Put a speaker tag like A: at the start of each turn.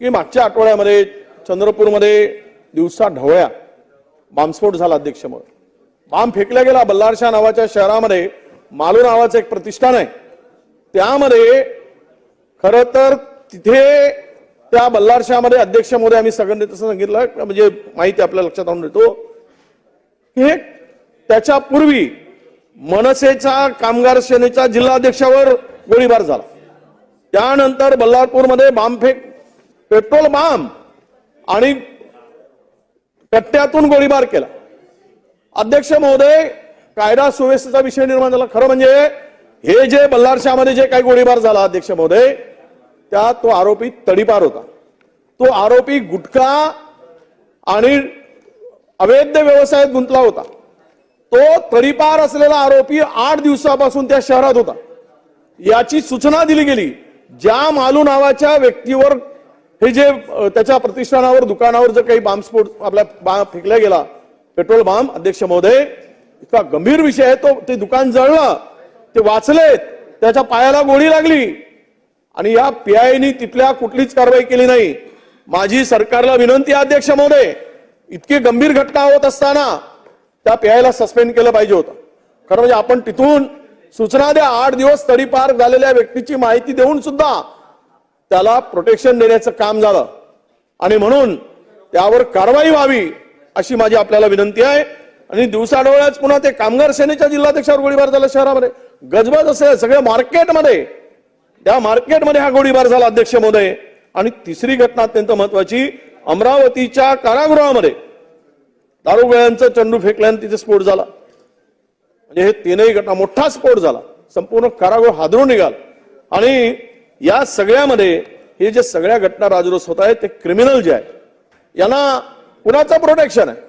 A: की मागच्या आठवड्यामध्ये चंद्रपूरमध्ये दिवसा ढवळ्या बॉम्बस्फोट झाला अध्यक्षमुळे. बांब फेकला गेला बल्लारशा नावाच्या शहरामध्ये मालू नावाचं एक प्रतिष्ठान आहे. त्यामध्ये खर तर तिथे त्या बल्लारशामध्ये अध्यक्ष मोदी आम्ही सगळ्यांनी तसं सांगितलं म्हणजे माहिती आपल्या लक्षात आणून देतो. हे त्याच्या पूर्वी मनसेचा कामगार सेनेच्या जिल्हाध्यक्षावर गोळीबार झाला. त्यानंतर बल्लारपूरमध्ये बांबफेक पेट्रोल बांब आणि कट्ट्यातून गोळीबार केला. अध्यक्ष महोदय कायदा सुव्यवस्थेचा विषय निर्माण झाला. खरं म्हणजे हे जे बल्लारशामध्ये जे काही गोळीबार झाला अध्यक्ष महोदय त्या तो आरोपी तडीपार होता. तो आरोपी गुटखा आणि अवैध व्यवसायात गुंतला होता. तो तडीपार असलेला आरोपी आठ दिवसापासून त्या शहरात होता. याची सूचना दिली गेली ज्या मालू नावाच्या व्यक्तीवर हे जे त्याच्या प्रतिष्ठानावर दुकानावर जर काही बांबस्फोट आपल्या बांब फेकला गेला पेट्रोल बांब अध्यक्ष महोदय इतका गंभीर विषय आहे तो ते दुकान जळलं ते वाचलेत त्याच्या पायाला गोळी लागली. आणि या पीआयनी तिथल्या कुठलीच कारवाई केली नाही. माझी सरकारला विनंती अध्यक्ष महोदय इतकी गंभीर घटना होत असताना त्या पीआयला सस्पेंड केलं पाहिजे होतं. खरं म्हणजे आपण तिथून सूचना द्या आठ दिवस तडीपार झालेल्या व्यक्तीची माहिती देऊन सुद्धा त्याला प्रोटेक्शन देण्याचं काम झालं. आणि म्हणून त्यावर कारवाई व्हावी अशी माझी आपल्याला विनंती आहे. आणि दिवसाडोळ्याच पुन्हा ते कामगार सेनेच्या जिल्हाध्यक्षावर गोळीबार झाला शहरामध्ये. गजबज असेल सगळ्या मार्केटमध्ये त्या मार्केटमध्ये हा गोळीबार झाला अध्यक्ष महोदय. आणि तिसरी घटना अत्यंत महत्वाची अमरावतीच्या कारागृहामध्ये. दारुगोळ्यांचं चंडू फेकल्यानं तिथे स्फोट झाला. म्हणजे हे तीनही घटना मोठा स्फोट झाला. संपूर्ण कारागृह हादरून निघाल. आणि या सगळ्यामध्ये हे जे सगळ्या घटना राजरोस होत आहेत ते क्रिमिनल जे आहे यांना कुणाचं प्रोटेक्शन आहे?